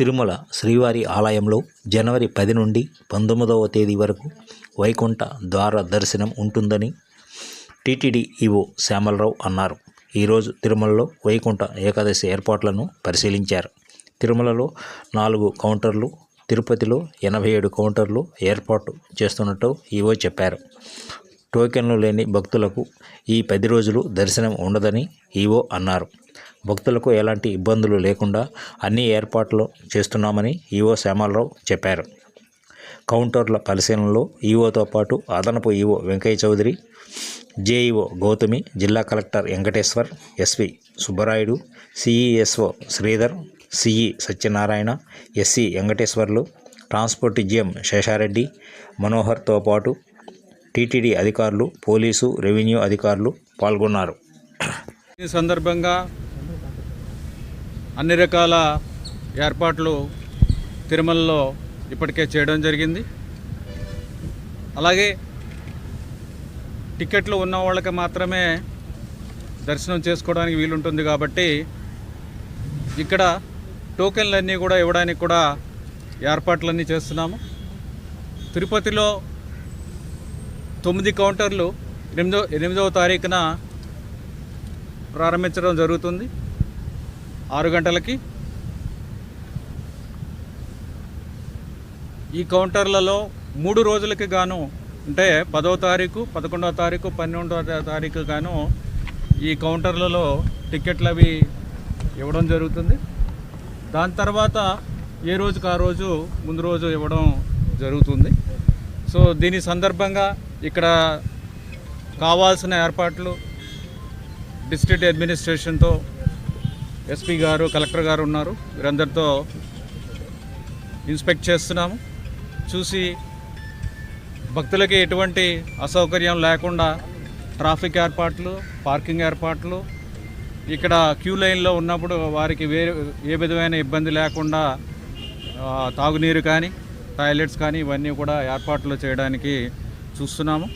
తిరుమల శ్రీవారి ఆలయంలో జనవరి పది నుండి పంతొమ్మిదవ తేదీ వరకు వైకుంఠ ద్వార దర్శనం ఉంటుందని టీటీడీ ఈవో శ్యామలరావు అన్నారు. ఈరోజు తిరుమలలో వైకుంఠ ఏకాదశి ఏర్పాట్లను పరిశీలించారు. తిరుమలలో నాలుగు కౌంటర్లు తిరుపతిలో ఎనభై ఏడు కౌంటర్లు ఏర్పాటు చేస్తున్నట్టు ఈవో చెప్పారు. టోకెన్లు లేని భక్తులకు ఈ పది రోజులు దర్శనం ఉండదని ఈవో అన్నారు. భక్తులకు ఎలాంటి ఇబ్బందులు లేకుండా అన్ని ఏర్పాట్లు చేస్తున్నామని ఈవో శ్యామలరావు చెప్పారు. కౌంటర్ల పరిశీలనలో ఈవోతో పాటు అదనపు ఈవో వెంకయ్య చౌదరి జేఈఓ గౌతమి జిల్లా collector Venkateswar SV Subbarayudu CESO Sridhar CE Satyanarayana SC Venkateswarlu transport GM Seshareddy మనోహర్తో పాటు టీటీడీ అధికారులు పోలీసు రెవెన్యూ అధికారులు పాల్గొన్నారు. ఈ సందర్భంగా అన్ని రకాల ఏర్పాట్లు తిరుమలలో ఇప్పటికే చేయడం జరిగింది. అలాగే టికెట్లు ఉన్న వాళ్ళకి మాత్రమే దర్శనం చేసుకోవడానికి వీలుంటుంది కాబట్టి ఇక్కడ టోకెన్లన్నీ కూడా ఇవ్వడానికి కూడా ఏర్పాట్లన్నీ చేస్తున్నాము. తిరుపతిలో తొమ్మిది కౌంటర్లు ఎనిమిదో ఎనిమిదవ తారీఖున ప్రారంభించడం జరుగుతుంది. ఆరు గంటలకి. ఈ కౌంటర్లలో మూడు రోజులకి గాను అంటే పదవ తారీఖు పదకొండవ తారీఖు పన్నెండవ తారీఖు గాను ఈ కౌంటర్లలో టికెట్లు అవి ఇవ్వడం జరుగుతుంది. దాని తర్వాత ఏ రోజుకి ఆ రోజు ముందు రోజు ఇవ్వడం జరుగుతుంది. సో దీని సందర్భంగా ఇక్కడ కావాల్సిన ఏర్పాట్లు డిస్ట్రిక్ట్ అడ్మినిస్ట్రేషన్తో ఎస్పీ గారు కలెక్టర్ గారు ఉన్నారు. వీరందరితో ఇన్స్పెక్ట్ చేస్తున్నాము. చూసి భక్తులకి ఎటువంటి అసౌకర్యం లేకుండా ట్రాఫిక్ ఏర్పాట్లు పార్కింగ్ ఏర్పాట్లు ఇక్కడ క్యూ లైన్లో ఉన్నప్పుడు వారికి వేరే ఏ విధమైన ఇబ్బంది లేకుండా తాగునీరు కానీ టాయిలెట్స్ కానీ ఇవన్నీ కూడా ఏర్పాట్లు చేయడానికి చూస్తున్నాము.